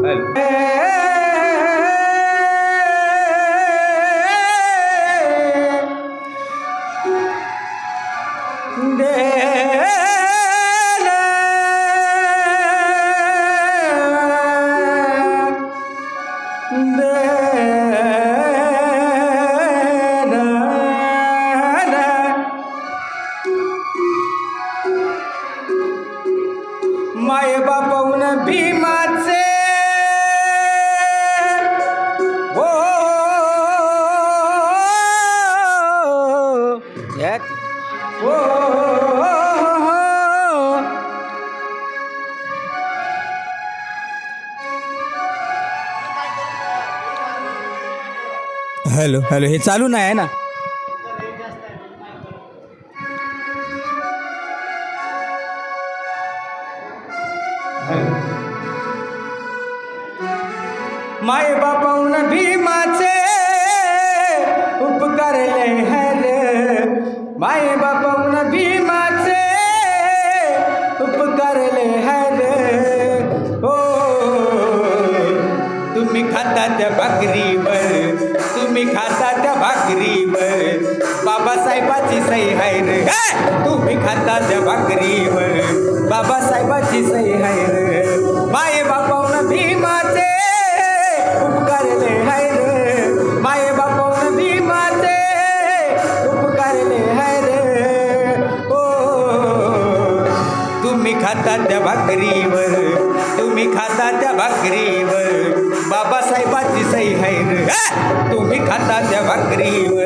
माय हो hello hello हे चालू नाही आहे ना? माय बापाऊन भीमाचे उपकारले लय माय बापाऊन भीमाचे उपकार लय हर हो तुम्ही खाता त्या भाकरीवर तुम्ही खाता त्या भाकरीवर. बाबासाहेबाची सही हाय रे. तुम्ही खाता त्या भाकरीवर. बाबासाहेबाची सही हाय रे. माय बापाऊन भीमा खाता त्या भाकरीवर. तुम्ही खाता त्या भाकरीवर. बाबासाहेबाची सही हैर तुम्ही खाता त्या भाकरीवर.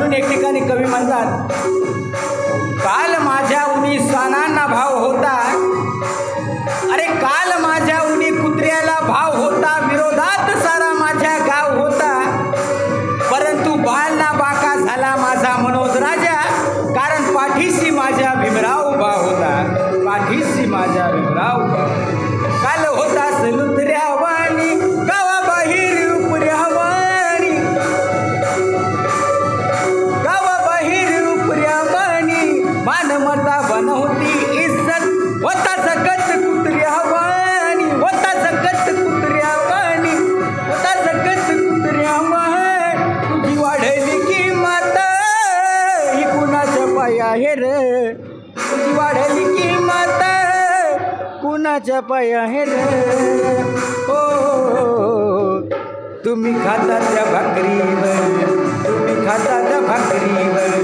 म्हणून एक ठिकाणी कवी म्हणतात काल माझ्या उनी सणांना कुणाच्या पाया हे रे। हो तुम्ही खाता त्या भाकरीवर तुम्ही खाता त्या भाकरीवर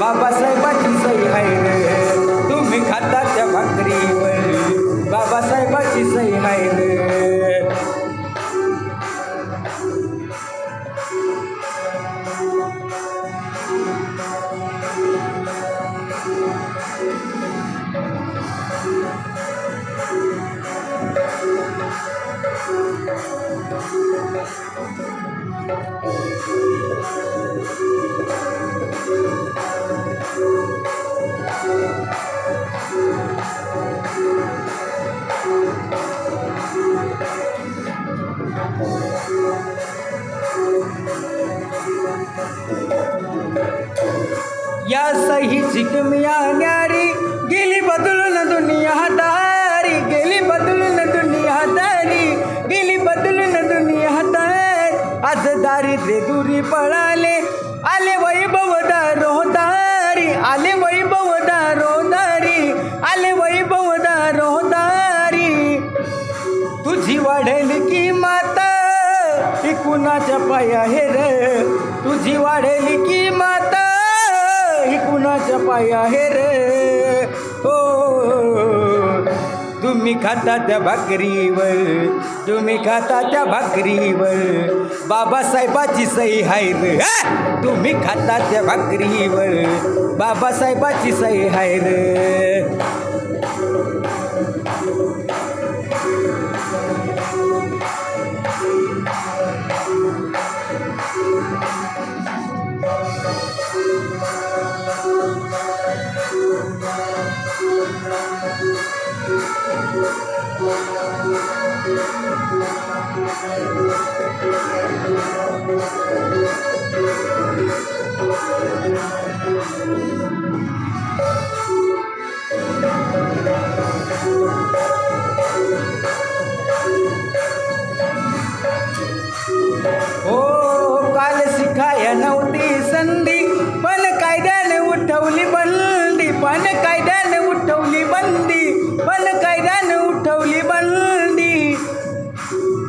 बाबासाहेबाची सही आहे रे। तुम्ही खाता त्या भाकरीवर बाबासाहेबाची सही आहे रे। या सही जिकमिया न्यारी गेली बदलून दुनिया दारी दारिद्र्य दुरी पळाले. आले वैभव दारो दारी आले वैभव दारो दारी आले वैभव दारो दारी तुझी वाढेल की माता ती कुणाच्या पाया हे रे? तुझी वाढेल की माता ही कुणाच्या पाया हे तुम्ही खाता त्या भाकरीवर तुम्ही खाता त्या भाकरीवर. बाबासाहेबाची सही हाय रे. तुम्ही खाता त्या भाकरीवर. बाबासाहेबाची सही हाय रे. हो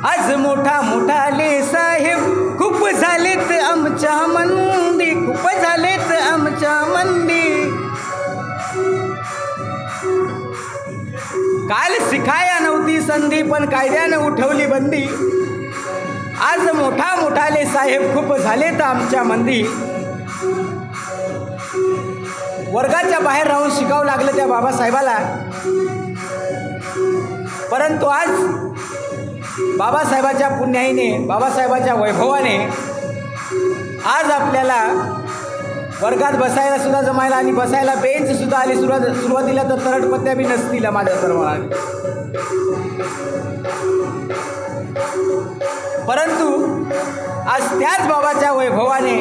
आज मोठा मोठाले साहेब. खूप झालेत आमच्या मंदी. खूप झालेत आमच्या मंदी. काल शिकाया नव्हती संधी पण कायद्याने उठवली बंदी. आज मोठा मोठाले साहेब. खूप झालेत आमच्या मंदी. वर्गाच्या बाहेर राहून शिकावं लागलं त्या बाबासाहेबाला. परंतु आज बाबासाहेबाच्या पुण्याईने बाबासाहेबाच्या वैभवाने आज आपल्याला वर्गात बसायला सुद्धा जमायला आणि बसायला बेंच सुद्धा आली सुरुवात सुरुवातीला तर तरटपत्त्या बी नसतील माझ्या सर्वांना परंतु आज त्याच बाबाच्या वैभवाने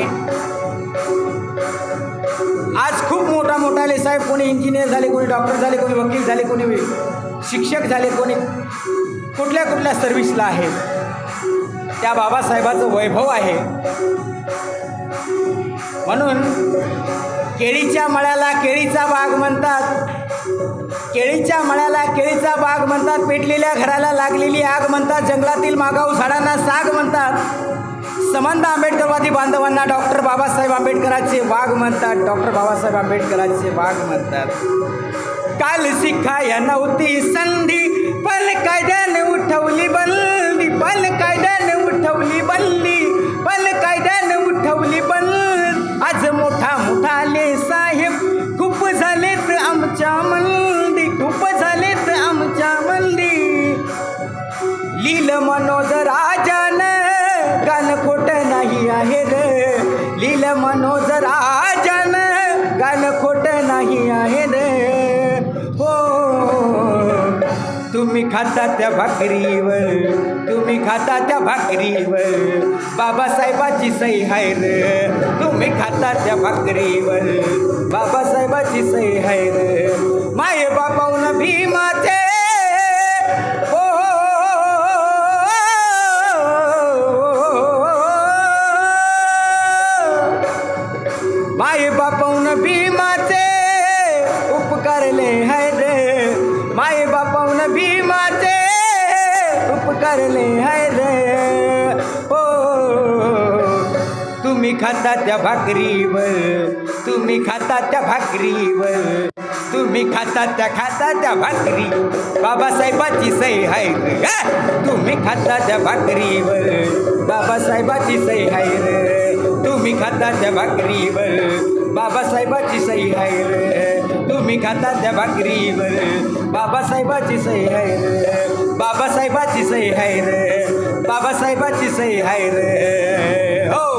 आज खूप मोठा मोठाले साहेब. कोणी इंजिनियर झाले कोणी डॉक्टर झाले कोणी वकील झाले कोणी शिक्षक झाले कोणी कुठल्या कुठल्या सर्व्हिसला आहे त्या बाबासाहेबाचं वैभव आहे. म्हणून केळीच्या मळ्याला केळीचा बाग म्हणतात. केळीच्या मळ्याला केळीचा बाग म्हणतात. पेटलेल्या घराला लागलेली आग म्हणतात. जंगलातील मागाऊ झाडांना साग म्हणतात. समंत आंबेडकरवादी बांधवांना डॉक्टर बाबासाहेब आंबेडकरांचे वाघ म्हणतात. डॉक्टर बाबासाहेब आंबेडकरांचे वाघ म्हणतात. काल शिकाया नव्हती संधी पल कायद्याने उठवली बंदी पल कायद्याने मनोज राजन गान खोट नाही आहे रे. हो तुम्ही खाता त्या भाकरीवर तुम्ही खाता त्या भाकरीवर. बाबासाहेबाची सही आहे रे. तुम्ही खाता त्या भाकरीवर. बाबासाहेबाची सही आहे रे. भीमाचे उपकारले हाय रे. हो तुम्ही खाता त्या भाकरीवर तुम्ही खाता त्या भाकरीवर तुम्ही खाता त्या खाता त्या भाकरी. बाबासाहेबाची सही आहे तुम्ही खाता त्या भाकरीवर बाबासाहेबाची सही आहे रे. तुम्ही खाता त्या भाकरीवर बाबासाहेबाची सही आहे रे. तुम्ही खाता त्या भाकरीवर. बाबासाहेबाची सही आहे रे. बाबासाहेबाची सही आहे रे. बाबासाहेबाची सही आहे रे. हो.